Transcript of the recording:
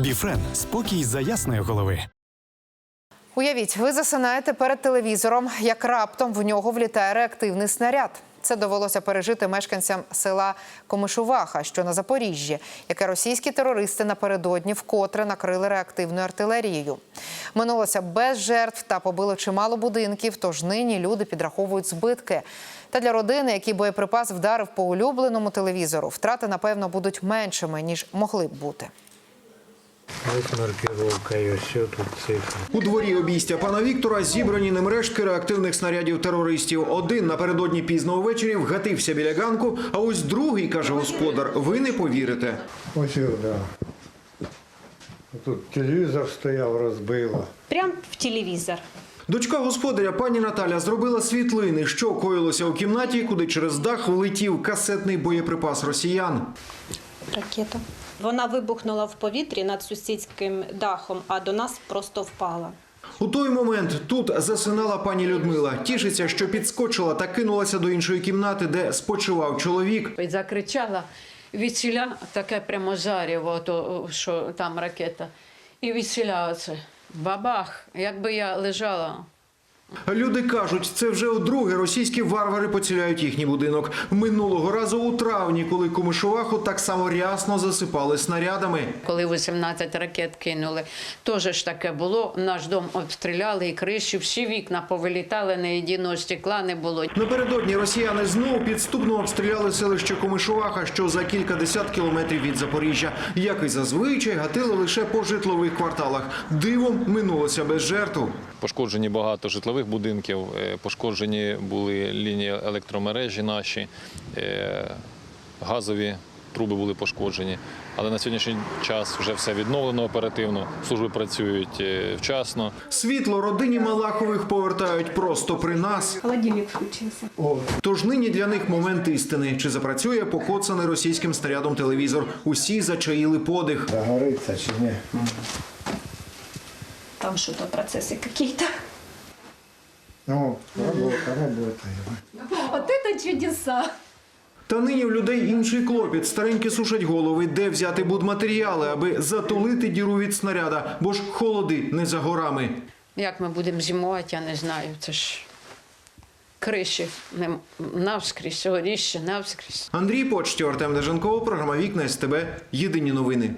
Біфрен спокій за ясної голови. Уявіть, ви засинаєте перед телевізором, як раптом в нього влітає реактивний снаряд. Це довелося пережити мешканцям села Комишуваха, що на Запоріжжі, яке російські терористи напередодні вкотре накрили реактивною артилерією. Минулося без жертв та побило чимало будинків. Тож нині люди підраховують збитки. Та для родини, який боєприпас вдарив по улюбленому телевізору, втрати напевно будуть меншими ніж могли б бути. Ось маркировка і ось тут цифри. У дворі обійстя пана Віктора зібрані ним рештки реактивних снарядів терористів. Один напередодні пізно ввечері вгатився біля ганку, а ось другий, каже господар, ви не повірите. Ось його, да. Тут телевізор стояв, розбило. Прям в телевізор. Дочка господаря пані Наталя зробила світлини, що коїлося у кімнаті, куди через дах влетів касетний боєприпас росіян. Ракета. Вона вибухнула в повітрі над сусідським дахом, а до нас просто впала. У той момент тут засинала пані Людмила. Тішиться, що підскочила та кинулася до іншої кімнати, де спочивав чоловік. І закричала відсіля таке прямо зарєво, то, що там ракета. І відсіля оце. Бабах, якби я лежала. Люди кажуть, це вже вдруге російські варвари поціляють їхній будинок. Минулого разу у травні, коли Комишуваху так само рясно засипали снарядами. Коли 18 ракет кинули, теж ж таке було. Наш дом обстріляли і криші, всі вікна повилітали, ні єдиного стекла не було. Напередодні росіяни знову підступно обстріляли селище Комишуваха, що за кількадесят кілометрів від Запоріжжя. Як і зазвичай, гатили лише по житлових кварталах. Дивом минулося без жертв. Пошкоджені багато житлових будинків, е, пошкоджені були лінії електромережі наші, е, газові труби були пошкоджені. Але на сьогоднішній час вже все відновлено оперативно, служби працюють е, вчасно. Світло родині Малахових повертають просто при нас. Холодильник включився. Тож нині для них момент істини. Чи запрацює покоцаний російським снарядом телевізор? Усі зачаїли подих. Загориться чи ні? Там що-то процеси якісь. Ну, робота, робота. От це чудеса. Та нині в людей інший клопіт. Старенькі сушать голови, де взяти будматеріали, аби затулити діру від снаряда, бо ж холоди не за горами. Як ми будемо зимувати, я не знаю. Це ж криші не навскрізь, горіще, навскрізь. Андрій Почтів, Артем Деженков, програма Вікна СТБ. Єдині новини.